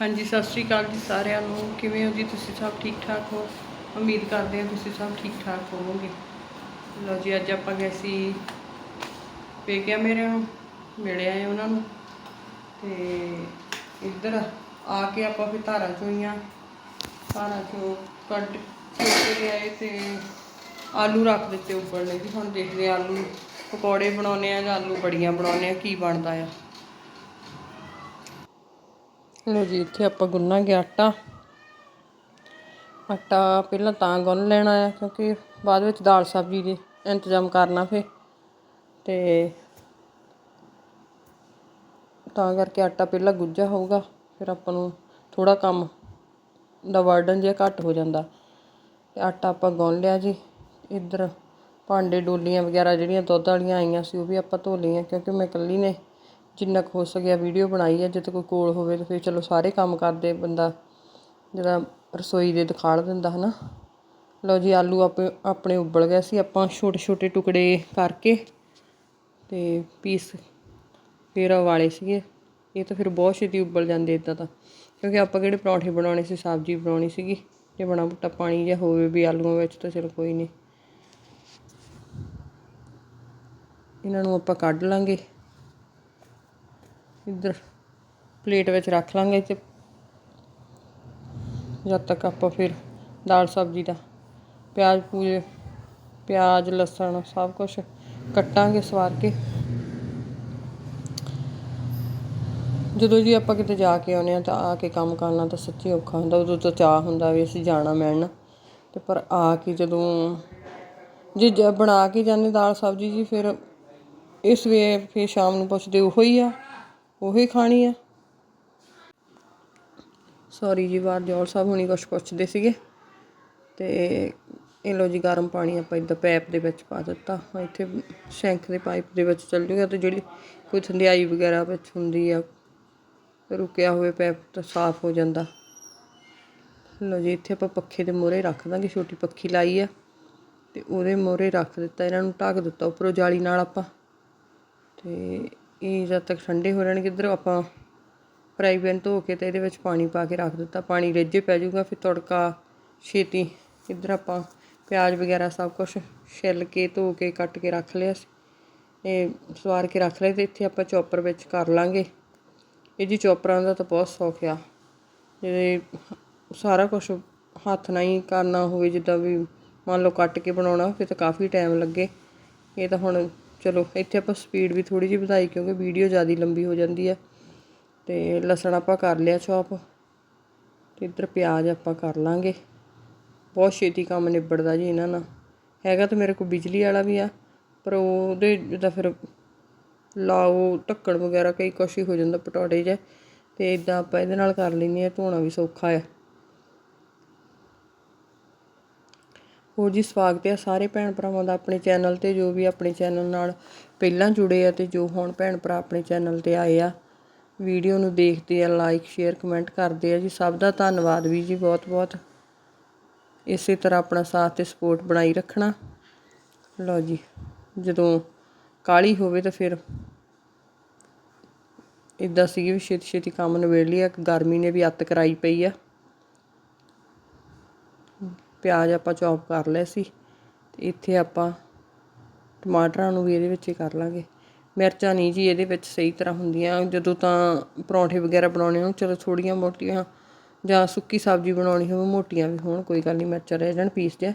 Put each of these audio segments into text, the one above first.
ਹਾਂਜੀ, ਸਤਿ ਸ਼੍ਰੀ ਅਕਾਲ ਜੀ ਸਾਰਿਆਂ ਨੂੰ। ਕਿਵੇਂ ਹੋ ਜੀ ਤੁਸੀਂ ਸਭ ਠੀਕ ਠਾਕ ਹੋ? ਉਮੀਦ ਕਰਦੇ ਹਾਂ ਤੁਸੀਂ ਸਭ ਠੀਕ ਠਾਕ ਹੋਵੋਗੇ। ਲਓ ਜੀ, ਅੱਜ ਆਪਾਂ ਗਏ ਸੀ ਪੇਕਿਆ ਮੇਰੇ ਨੂੰ, ਮਿਲੇ ਆਏ ਉਹਨਾਂ ਨੂੰ। ਤੇ ਇੱਧਰ ਆ ਕੇ ਆਪਾਂ ਫਿਰ ਧਾਰਾਂ ਚੋਈਆਂ। ਧਾਰਾਂ ਚੋਂ ਕੱਟ ਕੇ ਲਿਆਏ ਤੇ ਆਲੂ ਰੱਖ ਦਿੱਤੇ ਉਬਲਣੇ ਜੀ ਹੁਣ ਦੇਖਦੇ ਹਾਂ ਆਲੂ ਪਕੌੜੇ ਬਣਾਉਣੇ ਆ ਜਾਂ ਆਲੂ ਬੜੀਆਂ ਬਣਾਉਣੇ ਆ ਕੀ ਬਣਦਾ ਆ। ਲੋ ਜੀ, ਇੱਥੇ ਆਪਾਂ ਗੁੰਨਾਂਗੇ ਆਟਾ। ਆਟਾ ਪਹਿਲਾਂ ਤਾਂ ਗੁੰਨ ਲੈਣਾ ਆ, ਕਿਉਂਕਿ ਬਾਅਦ ਵਿੱਚ ਦਾਲ ਸਬਜ਼ੀ ਦੇ ਇੰਤਜ਼ਾਮ ਕਰਨਾ ਫੇ ਤੇ ਤਾਂ ਕਰਕੇ ਆਟਾ ਪਹਿਲਾਂ ਗੁੱਝਾ ਹੋਊਗਾ, ਫਿਰ ਆਪਾਂ ਨੂੰ ਥੋੜਾ ਕੰਮ ਦਾ ਵਰਡਨ ਜਿਹਾ ਘੱਟ ਹੋ ਜਾਂਦਾ। ਤੇ ਆਟਾ ਆਪਾਂ ਗੁੰਨ ਲਿਆ ਜੀ। ਇੱਧਰ ਭਾਂਡੇ ਡੋਲੀਆਂ ਵਗੈਰਾ ਜਿਹੜੀਆਂ ਦੁੱਧ ਵਾਲੀਆਂ ਆਈਆਂ ਸੀ, ਉਹ ਵੀ ਆਪਾਂ ਧੋ ਲਈਆਂ, ਕਿਉਂਕਿ ਮੈਂ ਇਕੱਲੀ ਨੇ ਜਿੰਨਾ ਕੁ ਹੋ ਸਕਿਆ ਵੀਡੀਓ ਬਣਾਈ ਹੈ ਜਦੋਂ ਕੋਈ ਕੋਲ ਹੋਵੇ ਤਾਂ ਫਿਰ ਚਲੋ ਸਾਰੇ ਕੰਮ ਕਰਦੇ ਬੰਦਾ। ਜਿਹੜਾ ਰਸੋਈ ਦੇ ਦਿਖਾੜ ਦਿੰਦਾ ਹੈ ਨਾ ਲਓ ਜੀ, ਆਲੂ ਆਪੇ, ਆਪਣੇ ਉਬਲ ਗਏ ਸੀ। ਆਪਾਂ ਛੋਟੇ ਛੋਟੇ ਟੁਕੜੇ ਕਰਕੇ ਤੇ ਪੀਸ ਫਿਰ ਵਾਲੇ ਸੀਗੇ। ਇਹ ਤਾਂ ਫਿਰ ਬਹੁਤ ਛੇਤੀ ਉਬਲ ਜਾਂਦੇ ਇਦਾਂ ਤਾਂ। ਕਿਉਂਕਿ ਆਪਾਂ ਕਿਹੜੇ ਪਰੌਂਠੇ ਬਣਾਉਣੇ ਸੀ? ਸਬਜ਼ੀ ਬਣਾਉਣੀ ਸੀਗੀ। ਜੇ ਬਣਾ ਬੁੱਟਾ ਪਾਣੀ ਜਿਹਾ ਹੋਵੇ ਵੀ ਆਲੂਆਂ ਵਿੱਚ ਤਾਂ ਚਲੋ ਕੋਈ ਨਹੀਂ ਇਹਨਾਂ ਨੂੰ ਆਪਾਂ ਕੱਢ ਲਾਂਗੇ। ਇੱਧਰ ਪਲੇਟ ਵਿੱਚ ਰੱਖ ਲਾਂਗੇ ਤੇ ਜਦ ਤੱਕ ਆਪਾਂ ਫਿਰ ਦਾਲ ਸਬਜ਼ੀ ਦਾ ਪਿਆਜ਼ ਪੂਜ, ਪਿਆਜ਼, ਲਸਣ ਸਭ ਕੁਝ ਕੱਟਾਂਗੇ, ਸਵਾਰ ਕੇ। ਜਦੋਂ ਜੀ ਆਪਾਂ ਕਿਤੇ ਜਾ ਕੇ ਆਉਨੇ ਆ ਤਾਂ ਆ ਕੇ ਕੰਮ ਕਰਨਾ ਤਾਂ ਸੱਚੀ ਔਖਾ ਹੁੰਦਾ, ਉਦੋਂ ਤਾਂ ਚਾਹ ਹੁੰਦਾ ਵੀ ਅਸੀਂ ਜਾਣਾ ਮਿਲਣ। ਤੇ ਪਰ ਆ ਕੇ ਜਦੋਂ ਜੇ ਬਣਾ ਕੇ ਜਾਂਦੇ ਦਾਲ ਸਬਜ਼ੀ ਜੀ, ਫਿਰ ਇਸ ਵੇ ਫਿਰ ਸ਼ਾਮ ਨੂੰ ਪੁੱਛਦੇ ਉਹੋ ਹੀ ਆ ਉਹੀ ਖਾਣੀ ਆ। ਸੌਰੀ ਜੀ, ਬਾਹਰ ਜੋਲ ਸਾਹਿਬ ਹੁਣੀ ਕੁਛ ਪੁੱਛਦੇ ਸੀਗੇ। ਤੇ ਇਹ ਲੋ ਜੀ, ਗਰਮ ਪਾਣੀ ਆਪਾਂ ਇਦਾਂ ਪੈਪ ਦੇ ਵਿੱਚ ਪਾ ਦਿੱਤਾ। ਇੱਥੇ ਸ਼ੈਂਕ ਦੇ ਪਾਈਪ ਦੇ ਵਿੱਚ ਚੱਲ ਜੂਗਾ ਤੇ ਜਿਹੜੀ ਕੋਈ ਥੰਡਿਆਈ ਵਗੈਰਾ ਵਿੱਚ ਹੁੰਦੀ ਆ, ਰੁਕਿਆ ਹੋਵੇ ਪੈਪ ਤਾਂ ਸਾਫ਼ ਹੋ ਜਾਂਦਾ। ਲੋ ਜੀ, ਇੱਥੇ ਆਪਾਂ ਪੱਖੇ ਦੇ ਮੂਹਰੇ ਰੱਖ ਦਾਂਗੇ, ਛੋਟੀ ਪੱਖੀ ਲਾਈ ਆ। ਤੇ ਉਹਦੇ ਮੂਹਰੇ ਰੱਖ ਦਿੱਤਾ, ਇਹਨਾਂ ਨੂੰ ਢੱਕ ਦਿੱਤਾ, ਉੱਪਰੋਂ ਜਾਲੀ ਨਾਲ ਆਪਾਂ। ਤੇ ਇਹ ਜਦ ਤੱਕ ਠੰਡੇ ਹੋ ਜਾਣਗੇ, ਇੱਧਰ ਆਪਾਂ ਫਰਾਈ ਪੈਨ ਧੋ ਕੇ ਤੇ ਇਹਦੇ ਵਿੱਚ ਪਾਣੀ ਪਾ ਕੇ ਰੱਖ ਦਿੱਤਾ। ਪਾਣੀ ਰੇਜੇ ਪੈ ਜਾਊਗਾ, ਫਿਰ ਤੜਕਾ, ਛੇਤੀ ਇੱਧਰ ਆਪਾਂ ਪਿਆਜ਼ ਵਗੈਰਾ ਸਭ ਕੁਝ ਛਿੱਲ ਕੇ, ਧੋ ਕੇ, ਕੱਟ ਕੇ ਰੱਖ ਲਿਆ ਸੀ। ਇਹ ਸਵਾਰ ਕੇ ਰੱਖ ਲਿਆ ਤੇ ਇੱਥੇ ਆਪਾਂ ਚੌਪਰ ਵਿੱਚ ਕਰ ਲਾਂਗੇ। ਇਹ ਜੀ ਚੌਪਰਾਂ ਦਾ ਤਾਂ ਬਹੁਤ ਸੌਖ ਆ। ਜੇ ਸਾਰਾ ਕੁਝ ਹੱਥ ਨਾਲ ਹੀ ਕਰਨਾ ਹੋਵੇ, ਜਿੱਦਾਂ ਵੀ ਮੰਨ ਲਓ ਕੱਟ ਕੇ ਬਣਾਉਣਾ ਫਿਰ ਤਾਂ ਕਾਫੀ ਟਾਈਮ ਲੱਗੇ। ਇਹ ਤਾਂ ਹੁਣ ਚਲੋ, ਇੱਥੇ ਆਪਾਂ ਸਪੀਡ ਵੀ ਥੋੜੀ ਜਿਹੀ ਵਧਾਈ ਕਿਉਂਕਿ ਵੀਡੀਓ ਜ਼ਿਆਦਾ ਲੰਬੀ ਹੋ ਜਾਂਦੀ ਹੈ। ਤੇ ਲਸਣ ਆਪਾਂ ਕਰ ਲਿਆ ਚੌਪ ਤੇ ਇੱਧਰ ਪਿਆਜ਼ ਆਪਾਂ ਕਰ ਲਾਂਗੇ। ਬਹੁਤ ਛੇਤੀ ਕੰਮ ਨਿਬੜਦਾ ਜੀ ਇਹਨਾਂ ਨਾਲ। ਹੈਗਾ ਤਾਂ ਮੇਰੇ ਕੋਲ ਬਿਜਲੀ ਵਾਲਾ ਵੀ ਆ, ਪਰ ਉਹਦੇ ਤਾਂ ਫਿਰ ਲਾਓ, ਢੱਕਣ ਵਗੈਰਾ ਕਈ ਕੁਛ ਹੀ ਹੋ ਜਾਂਦਾ, ਪਟੌੜੇ ਜੇ ਤੇ ਇਦਾਂ ਆਪਾਂ ਇਹਦੇ ਨਾਲ ਕਰ ਲੈਂਦੇ ਆ ਧੋਣਾ ਵੀ ਸੌਖਾ ਆ। ਹੋਰ ਜੀ, ਸਵਾਗਤ ਹੈ ਸਾਰੇ ਭੈਣ ਭਰਾਵਾਂ ਦਾ ਆਪਣੇ ਚੈਨਲ ਤੇ, ਜੋ ਵੀ ਆਪਣੇ ਚੈਨਲ ਨਾਲ ਪਹਿਲਾਂ ਜੁੜੇ ਆ ਤੇ ਜੋ ਹੁਣ ਭੈਣ ਭਰਾ ਆਪਣੇ ਚੈਨਲ ਤੇ ਆਏ ਆ। ਵੀਡੀਓ ਨੂੰ ਦੇਖਦੇ ਆ ਲਾਈਕ ਸ਼ੇਅਰ ਕਮੈਂਟ ਕਰਦੇ ਆ ਜੀ। ਸਭ ਦਾ ਧੰਨਵਾਦ ਵੀ ਜੀ ਬਹੁਤ ਬਹੁਤ ਇਸੇ ਤਰ੍ਹਾਂ ਆਪਣਾ ਸਾਥ ਤੇ ਸਪੋਰਟ ਬਣਾਈ ਰੱਖਣਾ। ਲਓ ਜੀ, ਜਦੋਂ ਕਾਲੀ ਹੋਵੇ ਤਾਂ ਫਿਰ ਇਦਾਂ ਸੀ ਵੀ ਛੇਤੀ ਛੇਤੀ ਕੰਮ ਨਿਬੇੜ ਲਿਆ। ਗਰਮੀ ਨੇ ਵੀ ਅੱਤ ਕਰਾਈ ਪਈ ਆ। ਪਿਆਜ਼ ਆਪਾਂ ਚੌਪ ਕਰ ਲਏ ਸੀ। ਤੇ ਇੱਥੇ ਆਪਾਂ ਟਮਾਟਰਾਂ ਨੂੰ ਵੀ ਇਹਦੇ ਵਿੱਚ ਹੀ ਕਰ ਲਾਂਗੇ। ਮਿਰਚਾਂ ਨਹੀਂ ਜੀ ਇਹਦੇ ਵਿੱਚ ਸਹੀ ਤਰ੍ਹਾਂ ਹੁੰਦੀਆਂ। ਜਦੋਂ ਤਾਂ ਪਰੌਂਠੇ ਵਗੈਰਾ ਬਣਾਉਣੇ ਹੋਣ, ਚਲੋ ਥੋੜੀਆਂ ਮੋਟੀਆਂ ਜਾਂ ਸੁੱਕੀ ਸਬਜ਼ੀ ਬਣਾਉਣੀ ਹੋਵੇ, ਮੋਟੀਆਂ ਵੀ ਹੋਣ, ਕੋਈ ਗੱਲ ਨਹੀਂ, ਮਿਰਚਾਂ ਰਹਿ ਜਾਣ, ਪੀਸ ਦੇ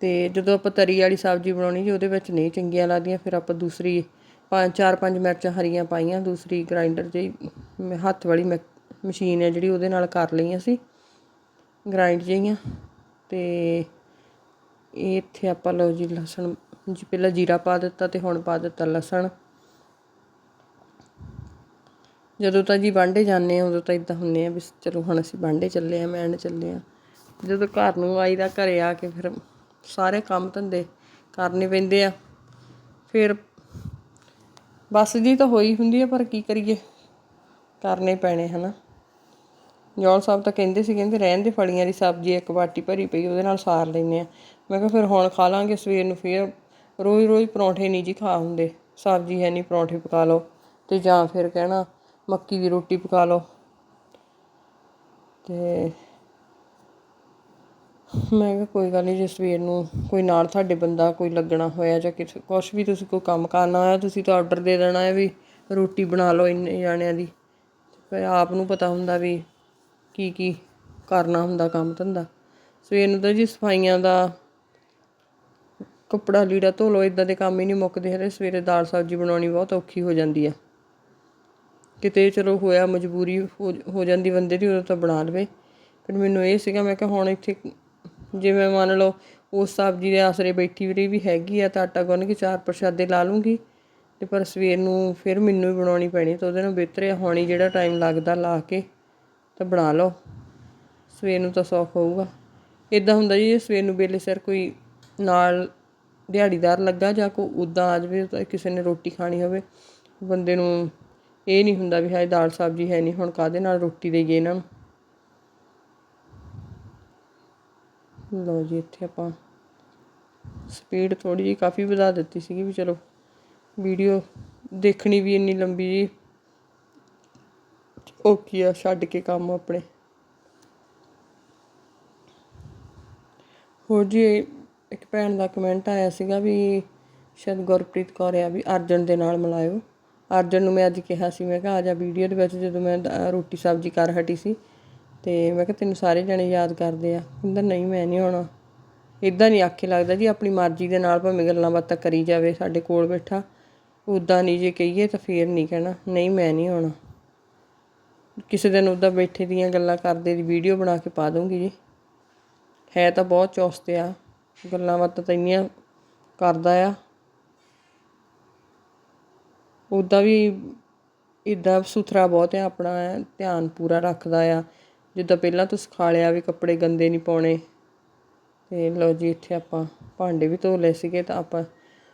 ਤੇ ਜਦੋਂ ਆਪਾਂ ਤਰੀ ਵਾਲੀ ਸਬਜ਼ੀ ਬਣਾਉਣੀ ਜੀ, ਉਹਦੇ ਵਿੱਚ ਨਹੀਂ ਚੰਗੀਆਂ ਲੱਗਦੀਆਂ। ਫਿਰ ਆਪਾਂ ਦੂਸਰੀ ਪੰਜ, ਚਾਰ, ਪੰਜ ਮਿਰਚਾਂ ਹਰੀਆਂ ਪਾਈਆਂ। ਦੂਸਰੀ ਗ੍ਰਾਈਂਡਰ ਜਿਹੀ, ਮ- ਹੱਥ ਵਾਲੀ ਮ- ਮਸ਼ੀਨ ਹੈ ਜਿਹੜੀ ਉਹਦੇ ਨਾਲ ਕਰ ਲਈਆਂ ਸੀ। ਗ੍ਰਾਈਂਡ ਜਿਹੀਆਂ। ਤੇ ਇਹ ਇੱਥੇ ਆਪਾਂ ਲਓ ਜੀ ਲਸਣ, ਜੀ ਪਹਿਲਾਂ ਜੀਰਾ ਪਾ ਦਿੱਤਾ ਤੇ ਹੁਣ ਪਾ ਦਿੱਤਾ ਲਸਣ। ਜਦੋਂ ਤਾਂ ਜੀ ਵਾਂਡੇ ਜਾਂਦੇ ਆ ਉਦੋਂ ਤਾਂ ਇਦਾਂ ਹੁੰਨੇ ਆ ਵੀ ਚਲੋ ਹੁਣ ਅਸੀਂ ਵਾਂਡੇ ਚੱਲੇ ਆ ਮੈਣ ਚੱਲੇ ਆ ਜਦੋਂ ਘਰ ਨੂੰ ਆਈਦਾ ਘਰੇ ਆ ਕੇ ਫਿਰ ਸਾਰੇ ਕੰਮ ਧੰਦੇ ਕਰਨੇ ਪੈਂਦੇ ਆ। ਫਿਰ ਬਸ ਜੀ ਤਾਂ ਹੋਈ ਹੁੰਦੀ ਆ, ਪਰ ਕੀ ਕਰੀਏ? ਕਰਨੇ ਪੈਣੇ ਹਨਾ। ਜੌਲ ਸਾਹਿਬ ਤਾਂ ਕਹਿੰਦੇ ਸੀ, ਕਹਿੰਦੇ ਰਹਿਣ ਦੇ ਫਲੀਆਂ ਦੀ ਸਬਜ਼ੀ ਇੱਕ ਬਾਟੀ ਭਰੀ ਪਈ, ਉਹਦੇ ਨਾਲ ਸਾਰ ਲੈਨੇ ਆ ਮੈਂ ਕਿਹਾ ਫਿਰ ਹੁਣ ਖਾ ਲਾਂਗੇ ਸਵੇਰ ਨੂੰ, ਫਿਰ ਰੋਜ਼ ਰੋਜ਼ ਪਰੌਂਠੇ ਨਹੀਂ ਜੀ ਖਾ ਹੁੰਦੇ। ਸਬਜ਼ੀ ਹੈ ਨਹੀਂ, ਪਰੌਂਠੇ ਪਕਾ ਲਓ ਤੇ ਜਾਂ ਫਿਰ ਕਹਿਣਾ, ਮੱਕੀ ਦੀ ਰੋਟੀ ਪਕਾ ਲਓ। ਤੇ ਮੈਂ ਕਿਹਾ ਕੋਈ ਗੱਲ ਨਹੀਂ, ਜੇ ਸਵੇਰ ਨੂੰ ਕੋਈ ਨਾਲ ਤੁਹਾਡੇ ਬੰਦਾ ਕੋਈ ਲੱਗਣਾ ਹੋਇਆ ਜਾਂ ਕਿਸੇ, ਕੁਛ ਵੀ ਤੁਸੀਂ ਕੋਈ ਕੰਮ ਕਰਨਾ ਹੋਇਆ, ਤੁਸੀਂ ਤਾਂ ਆਰਡਰ ਦੇ ਦੇਣਾ ਹੈ ਵੀ ਰੋਟੀ ਬਣਾ ਲਓ ਇੰਨੇ ਜਾਣਿਆਂ ਦੀ। ਫਿਰ ਆਪ ਨੂੰ ਪਤਾ ਹੁੰਦਾ ਵੀ ਕੀ ਕੀ ਕਰਨਾ ਹੁੰਦਾ ਕੰਮ ਧੰਦਾ। ਸਵੇਰ ਨੂੰ ਤਾਂ ਜੀ ਸਫਾਈਆਂ ਦਾ ਕੱਪੜਾ ਲੀੜਾ ਧੋ ਲਓ ਇਦਾਂ ਦੇ ਕੰਮ ਹੀ ਨਹੀਂ ਮੁੱਕਦੇ ਹੈਗੇ ਸਵੇਰੇ ਦਾਲ ਸਬਜ਼ੀ ਬਣਾਉਣੀ ਬਹੁਤ ਔਖੀ ਹੋ ਜਾਂਦੀ ਆ। ਕਿਤੇ ਚਲੋ ਹੋਇਆ ਮਜਬੂਰੀ ਹੋ ਹੋ ਜਾਂਦੀ ਬੰਦੇ ਦੀ, ਉਦੋਂ ਤਾਂ ਬਣਾ ਲਵੇ। ਫਿਰ ਮੈਨੂੰ ਇਹ ਸੀਗਾ, ਮੈਂ ਕਿਹਾ ਹੁਣ ਇੱਥੇ ਜਿਵੇਂ ਮੰਨ ਲਓ ਉਸ ਸਬਜ਼ੀ ਦੇ ਆਸਰੇ ਬੈਠੀ ਰਹੀ ਵੀ ਹੈਗੀ ਆ ਤਾਂ ਆਟਾ ਗੁੰਨ ਕੇ ਚਾਰ ਪ੍ਰਸ਼ਾਦੇ ਲਾ ਲੂੰਗੀ। ਤੇ ਪਰ ਸਵੇਰ ਨੂੰ ਫਿਰ ਮੈਨੂੰ ਹੀ ਬਣਾਉਣੀ ਪੈਣੀ ਤਾਂ ਉਹਦੇ ਨਾਲ ਬਿਹਤਰ ਹੈ ਹੁਣੀ ਜਿਹੜਾ ਟਾਈਮ ਲੱਗਦਾ ਲਾ ਕੇ ਤਾਂ ਬਣਾ ਲਓ। ਸਵੇਰ ਨੂੰ ਤਾਂ ਸੌਖ ਹੋਊਗਾ। ਇਦਾਂ ਹੁੰਦਾ ਜੀ ਸਵੇਰ ਨੂੰ ਵੇਲੇ ਸਿਰ ਕੋਈ ਨਾਲ ਦਿਹਾੜੀਦਾਰ ਲੱਗਾ ਜਾਂ ਕੋਈ ਉਦਾਂ ਆ ਜਾਵੇ ਤਾਂ ਕਿਸੇ ਨੇ ਰੋਟੀ ਖਾਣੀ ਹੋਵੇ, ਬੰਦੇ ਨੂੰ ਇਹ ਨਹੀਂ ਹੁੰਦਾ ਵੀ ਹਾਏ ਦਾਲ ਸਬਜ਼ੀ ਹੈ ਨਹੀਂ, ਹੁਣ ਕਾਦੇ ਨਾਲ ਰੋਟੀ ਦੇਈਏ ਇਹਨਾਂ ਨੂੰ? ਲਓ ਜੀ, ਇੱਥੇ ਆਪਾਂ ਸਪੀਡ ਥੋੜੀ ਜਿਹੀ ਕਾਫੀ ਵਧਾ ਦਿੱਤੀ ਸੀਗੀ ਵੀ ਚਲੋ, ਵੀਡੀਓ ਦੇਖਣੀ ਵੀ ਇੰਨੀ ਲੰਬੀ ਜੀ। ਔਖੀ ਆ, ਛੱਡ ਕੇ ਕੰਮ ਆਪਣੇ। ਹੋਰ ਜੀ, ਇੱਕ ਭੈਣ ਦਾ ਕਮੈਂਟ ਆਇਆ ਸੀਗਾ ਵੀ ਸ਼ਾਇਦ ਗੁਰਪ੍ਰੀਤ ਕੌਰ ਆ ਵੀ ਅਰਜਨ ਦੇ ਨਾਲ ਮਿਲਾਇਓ। ਅਰਜਨ ਨੂੰ ਮੈਂ ਅੱਜ ਕਿਹਾ ਸੀ, ਮੈਂ ਕਿਹਾ ਆ ਜਾ ਵੀਡੀਓ ਦੇ ਵਿੱਚ ਜਦੋਂ ਮੈਂ ਰੋਟੀ ਸਬਜ਼ੀ ਕਰ ਹਟੀ ਸੀ ਤੇ ਮੈਂ ਕਿਹਾ ਤੈਨੂੰ ਸਾਰੇ ਜਣੇ ਯਾਦ ਕਰਦੇ ਆ। ਕਹਿੰਦਾ ਨਹੀਂ, ਮੈਂ ਨਹੀਂ ਆਉਣਾ। ਇਦਾਂ ਨਹੀਂ ਆਖੇ ਲੱਗਦਾ ਜੀ, ਆਪਣੀ ਮਰਜ਼ੀ ਦੇ ਨਾਲ ਭਾਵੇਂ ਗੱਲਾਂ ਬਾਤਾਂ ਕਰੀ ਜਾਵੇ, ਸਾਡੇ ਕੋਲ ਬੈਠਾ। ਉਦਾਂ ਨਹੀਂ ਜੇ ਕਹੀਏ ਤਾਂ ਫੇਰ ਨਹੀਂ ਕਹਿਣਾ। ਨਹੀਂ, ਮੈਂ ਨਹੀਂ ਆਉਣਾ। ਕਿਸੇ ਦਿਨ ਉਦਾਂ ਬੈਠੇ ਦੀਆਂ ਗੱਲਾਂ ਕਰਦੇ ਦੀ ਵੀਡੀਓ ਬਣਾ ਕੇ ਪਾ ਦੂੰਗੀ ਜੀ। ਹੈ ਤਾਂ ਬਹੁਤ ਚੁਸਤ ਆ। ਗੱਲਾਂ ਬਾਤਾਂ ਤਾਂ ਇੰਨੀਆਂ ਕਰਦਾ ਆ। ਉਦਾਂ ਵੀ ਇਦਾਂ ਸੁਥਰਾ ਬਹੁਤ ਆ, ਆਪਣਾ ਧਿਆਨ ਪੂਰਾ ਰੱਖਦਾ ਆ। ਜਿੱਦਾਂ ਪਹਿਲਾਂ ਤੋਂ ਸਿਖਾ ਲਿਆ ਵੀ ਕੱਪੜੇ ਗੰਦੇ ਨਹੀਂ ਪਾਉਣੇ। ਤੇ ਲਓ ਜੀ ਇੱਥੇ ਆਪਾਂ ਭਾਂਡੇ ਵੀ ਧੋ ਲਏ ਸੀਗੇ ਤਾਂ ਆਪਾਂ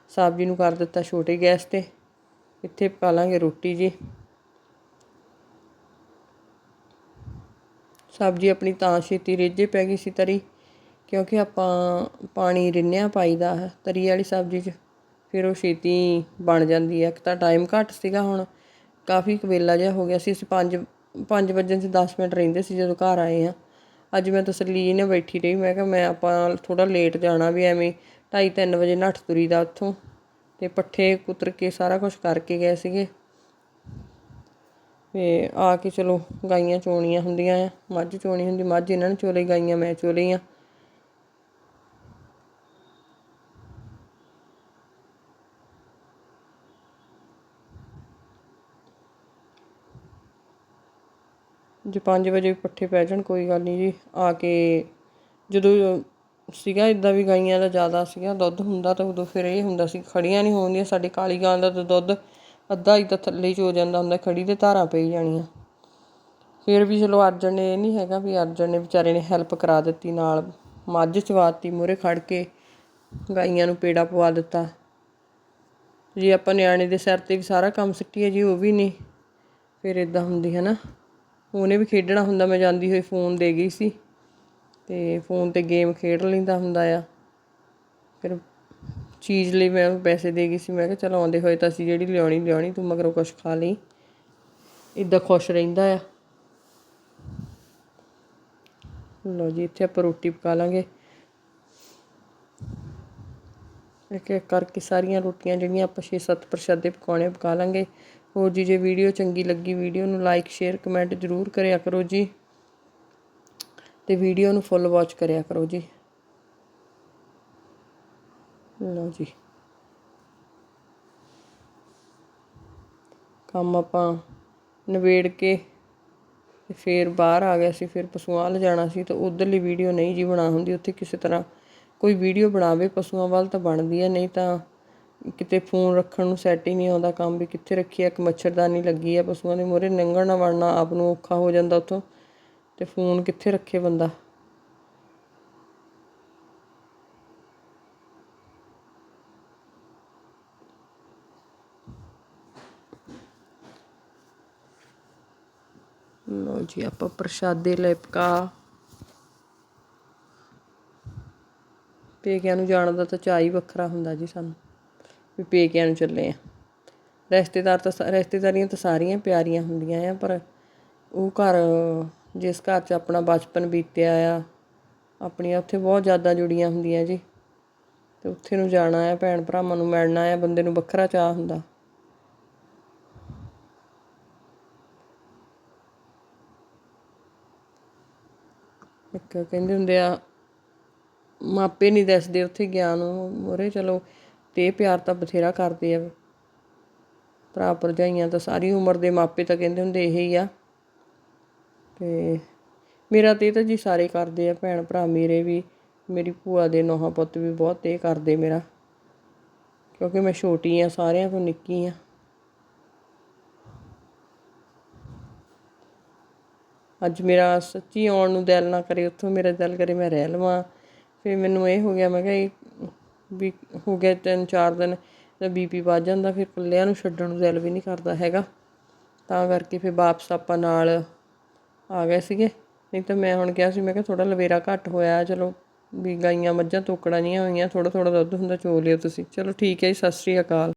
ਸਬਜ਼ੀ ਨੂੰ ਕਰ ਦਿੱਤਾ ਛੋਟੇ ਗੈਸ ਤੇ। ਇੱਥੇ ਪਕਾ ਲਾਂਗੇ ਰੋਟੀ ਜੀ। ਸਬਜ਼ੀ ਆਪਣੀ ਤਾਂ ਛੇਤੀ ਰਿੱਝੇ ਪੈ ਗਈ ਸੀ ਤਰੀ, ਕਿਉਂਕਿ ਆਪਾਂ ਪਾਣੀ ਰਿੰਨਿਆ ਪਾਈਦਾ ਹੈ ਤਰੀ ਵਾਲੀ ਸਬਜ਼ੀ 'ਚ, ਫਿਰ ਉਹ ਛੇਤੀ ਬਣ ਜਾਂਦੀ ਹੈ। ਇੱਕ ਤਾਂ ਟਾਈਮ ਘੱਟ ਸੀਗਾ ਹੁਣ, ਕਾਫੀ ਕਵੇਲਾ ਜਿਹਾ ਹੋ ਗਿਆ ਸੀ। ਅਸੀਂ 5 5 ਵਜੇ 'ਚ 10 ਮਿੰਟ ਰਹਿੰਦੇ ਸੀ ਜਦੋਂ ਘਰ ਆਏ ਆ ਅੱਜ ਮੈਂ ਤਸੱਲੀ ਨੇ ਬੈਠੀ ਰਹੀ, ਮੈਂ ਕਿਹਾ ਮੈਂ ਆਪਾਂ ਥੋੜਾ ਲੇਟ ਜਾਣਾ ਵੀ ਐਵੇਂ 2:30 3 ਵਜੇ ਨੱਠ ਤੁਰੀ ਦਾ ਉੱਥੋਂ, ਤੇ ਪੱਠੇ ਕੁਤਰ ਕੇ ਸਾਰਾ ਕੁਝ ਕਰਕੇ ਗਏ ਸੀਗੇ। ਤੇ ਆ ਕੇ ਚਲੋ ਗਾਈਆਂ ਚੋਣੀਆਂ ਹੁੰਦੀਆਂ ਆ, ਮੱਝ ਚੋਣੀ ਹੁੰਦੀ, ਮੱਝ ਇਹਨਾਂ ਨੇ ਚੋਲੇ ਗਾਈਆਂ, ਮੈਂ ਚੋਲੇ ਆ। ਜੇ 5 ਵਜੇ ਪੱਠੇ ਪੈ ਜਾਣ, ਕੋਈ ਗੱਲ ਨਹੀਂ ਜੀ, ਆ ਕੇ ਜਦੋਂ ਸੀਗਾ ਇਦਾਂ ਵੀ ਗਾਈਆਂ ਦਾ ਜ਼ਿਆਦਾ ਸੀਗਾ, ਦੁੱਧ ਹੁੰਦਾ ਤਾਂ ਉਦੋਂ ਫਿਰ ਇਹ ਹੁੰਦਾ ਸੀ, ਖੜੀਆਂ ਨਹੀਂ ਹੋਣਦੀਆਂ ਸਾਡੇ ਕਾਲੀ ਗਾਂ ਦਾ ਤਾਂ ਦੁੱਧ ਅੱਧਾ ਹੀ ਤਾਂ ਥੱਲੇ ਹੀ ਹੋ ਜਾਂਦਾ ਹੁੰਦਾ ਖੜੀ ਦੇ ਧਾਰਾਂ ਪਈ ਜਾਣੀਆਂ। ਫਿਰ ਵੀ ਚਲੋ ਅਰਜਨ ਨੇ ਇਹ ਨਹੀਂ ਹੈਗਾ ਵੀ ਅਰਜਨ ਨੇ ਵਿਚਾਰੇ ਨੇ ਹੈਲਪ ਕਰਾ ਦਿੱਤੀ ਨਾਲ, ਮੱਝ ਚਵਾਤੀ ਮੂਰੇ ਖੜ ਕੇ, ਗਾਈਆਂ ਨੂੰ ਪੇੜਾ ਪਵਾ ਦਿੱਤਾ। ਜੇ ਆਪਾਂ ਨਿਆਣੇ ਦੇ ਸਿਰ ਤੇ ਵੀ ਸਾਰਾ ਕੰਮ ਸਿੱਟੀਏ ਜੀ, ਉਹ ਵੀ ਨਹੀਂ। ਫਿਰ ਇਦਾਂ ਹੁੰਦੀ ਹੈ ਨਾ। ਉਹਨੇ ਵੀ ਖੇਡਣਾ ਹੁੰਦਾ, ਮੈਂ ਜਾਂਦੀ ਹੋਈ ਫੋਨ ਦੇ ਗਈ ਸੀ। ਤੇ ਫੋਨ ਤੇ ਗੇਮ ਖੇਡ ਲੈਂਦਾ ਹੁੰਦਾ ਆ। ਫਿਰ ਚੀਜ਼ ਲਈ ਮੈਂ ਉਹਨੂੰ ਪੈਸੇ ਦੇ ਗਈ ਸੀ। ਮੈਂ ਕਿਹਾ ਚਲ ਆਉਂਦੇ ਹੋਏ ਤਾਂ ਅਸੀਂ ਜਿਹੜੀ ਲਿਆਉਣੀ ਲਿਆਉਣੀ, ਤੂੰ ਮਗਰੋਂ ਕੁਛ ਖਾ ਲਈ। ਇਦਾਂ ਖੁਸ਼ ਰਹਿੰਦਾ ਆ। ਲਓ ਜੀ, ਇੱਥੇ ਆਪਾਂ ਰੋਟੀ ਪਕਾ ਲਾਂਗੇ। ਇੱਕ ਇੱਕ ਕਰਕੇ ਸਾਰੀਆਂ ਰੋਟੀਆਂ ਜਿਹੜੀਆਂ ਆਪਾਂ 6-7 ਪ੍ਰਸ਼ਾਦੇ ਪਕਾਉਣੇ ਪਕਾ ਲਾਂਗੇ। ਹੋਰ ਜੀ, ਜੇ ਵੀਡੀਓ ਚੰਗੀ ਲੱਗੀ, ਵੀਡੀਓ ਨੂੰ ਲਾਈਕ, ਸ਼ੇਅਰ, ਕਮੈਂਟ ਜ਼ਰੂਰ ਕਰਿਆ ਕਰੋ ਜੀ। ਤੇ ਵੀਡੀਓ ਨੂੰ ਫੁੱਲ ਵਾਚ ਕਰਿਆ ਕਰੋ ਜੀ। ਲਓ ਜੀ। ਕੰਮ ਆਪਾਂ ਨਵੇੜ ਕੇ ਤੇ ਫਿਰ ਬਾਹਰ ਆ ਗਿਆ ਸੀ, ਫਿਰ ਪਸ਼ੂਆਂ ਵੱਲ ਜਾਣਾ ਸੀ ਤਾਂ ਉਧਰਲੀ ਵੀਡੀਓ ਨਹੀਂ ਜੀ ਬਣਾ ਹੁੰਦੀ, ਉੱਥੇ ਕਿਸੇ ਤਰ੍ਹਾਂ ਕੋਈ ਵੀਡੀਓ ਬਣਾਵੇ, ਪਸ਼ੂਆਂ ਵੱਲ ਤਾਂ ਬਣਦੀ ਹੈ ਨਹੀਂ ਤਾਂ ਕਿਤੇ ਫੋਨ ਰੱਖਣ ਨੂੰ ਸੈੱਟ ਹੀ ਨਹੀਂ ਆਉਂਦਾ ਕੰਮ ਵੀ, ਕਿੱਥੇ ਰੱਖੀ ਹੈ ਇੱਕ ਮੱਛਰਦਾਨੀ ਲੱਗੀ ਹੈ ਪਸ਼ੂਆਂ ਦੇ ਮੂਹਰੇ ਲੰਘਣਾ ਵੜਨਾ, ਆਪ ਨੂੰ ਔਖਾ ਹੋ ਜਾਂਦਾ ਉੱਥੋਂ ਤੇ ਫੋਨ ਕਿੱਥੇ ਰੱਖੇ ਬੰਦਾ ਲੋ ਜੀ, ਆਪਾਂ ਪ੍ਰਸ਼ਾਦੇ, ਲੇਪਕਾ। ਪੇਕਿਆਂ ਨੂੰ ਜਾਣ ਦਾ ਤਾਂ ਚਾਅ ਹੀ ਵੱਖਰਾ ਹੁੰਦਾ ਜੀ ਸਾਨੂੰ, ਵੀ ਪੇਕਿਆਂ ਨੂੰ ਚੱਲੇ ਆ। ਰਿਸ਼ਤੇਦਾਰ ਤਾਂ ਸਾ- ਰਿਸ਼ਤੇਦਾਰੀਆਂ ਤਾਂ ਸਾਰੀਆਂ ਪਿਆਰੀਆਂ ਹੁੰਦੀਆਂ ਆ, ਪਰ ਉਹ ਘਰ, ਜਿਸ ਘਰ 'ਚ ਆਪਣਾ ਬਚਪਨ ਬੀਤਿਆ ਆ, ਆਪਣੀਆਂ ਉੱਥੇ ਬਹੁਤ ਜ਼ਿਆਦਾ ਜੁੜੀਆਂ ਹੁੰਦੀਆਂ ਜੀ। ਤੇ ਉੱਥੇ ਨੂੰ ਜਾਣਾ ਆ, ਭੈਣ ਭਰਾਵਾਂ ਨੂੰ ਮਿਲਣਾ ਆ, ਬੰਦੇ ਨੂੰ ਵੱਖਰਾ ਚਾਹ ਹੁੰਦਾ। ਇੱਕ ਕਹਿੰਦੇ ਹੁੰਦੇ ਆ, ਮਾਪੇ ਨਹੀਂ ਦੱਸਦੇ ਉੱਥੇ ਗਿਆਨ ਨੂੰ, ਮੋਰੇ ਚਲੋ, ਤੇ ਪਿਆਰ ਤਾਂ ਬਥੇਰਾ ਕਰਦੇ ਆ। ਭਰਾ ਭਰਜਾਈਆਂ ਤਾਂ ਸਾਰੀ ਉਮਰ ਦੇ ਮਾਪੇ ਤਾਂ ਕਹਿੰਦੇ ਹੁੰਦੇ ਇਹ ਹੀ ਆ। ਤੇ ਮੇਰਾ ਤੇ ਇਹ ਤਾਂ ਜੀ ਸਾਰੇ ਕਰਦੇ ਆ, ਭੈਣ ਭਰਾ ਮੇਰੇ ਵੀ, ਮੇਰੀ ਭੂਆ ਦੇ ਨੋਹਾਂ ਪੁੱਤ ਵੀ ਬਹੁਤ ਇਹ ਕਰਦੇ ਮੇਰਾ। ਕਿਉਂਕਿ ਮੈਂ ਛੋਟੀ ਆ, ਸਾਰਿਆਂ ਤੋਂ ਨਿੱਕੀ ਆ। ਅੱਜ ਮੇਰਾ ਸੱਚੀ ਆਉਣ ਨੂੰ ਦਿਲ ਨਾ ਕਰੇ, ਉੱਥੋਂ ਮੇਰਾ ਦਿਲ ਕਰੇ ਮੈਂ ਰਹਿ ਲਵਾਂ। ਫਿਰ ਮੈਨੂੰ ਇਹ ਹੋ ਗਿਆ, ਮੈਂ ਕਿਹਾ ਇਹ ਵੀ ਹੋ ਗਿਆ ਤਿੰਨ ਚਾਰ ਦਿਨ ਤਾਂ ਬੀਪੀ ਵੱਧ ਜਾਂਦਾ, ਫਿਰ ਇਕੱਲਿਆਂ ਨੂੰ ਛੱਡਣ ਨੂੰ ਦਿਲ ਵੀ ਨਹੀਂ ਕਰਦਾ ਹੈਗਾ। ਤਾਂ ਕਰਕੇ ਫਿਰ ਵਾਪਸ ਆਪਾਂ ਨਾਲ ਆ ਗਏ ਸੀਗੇ। ਨਹੀਂ ਤਾਂ ਮੈਂ ਹੁਣ ਕਿਹਾ ਸੀ, ਮੈਂ ਕਿਹਾ ਥੋੜਾ ਲਵੇਰਾ ਘੱਟ ਹੋਇਆ, ਚਲੋ ਵੀ ਗਾਈਆਂ ਮੱਝਾਂ ਤੋਕੜਾਂ ਨਹੀਂ ਹੋਈਆਂ ਥੋੜਾ ਥੋੜਾ ਦੁੱਧ ਹੁੰਦਾ ਚੋ ਲਿਓ ਤੁਸੀਂ। ਚਲੋ ਠੀਕ ਹੈ ਜੀ, ਸਤਿ ਸ੍ਰੀ ਅਕਾਲ।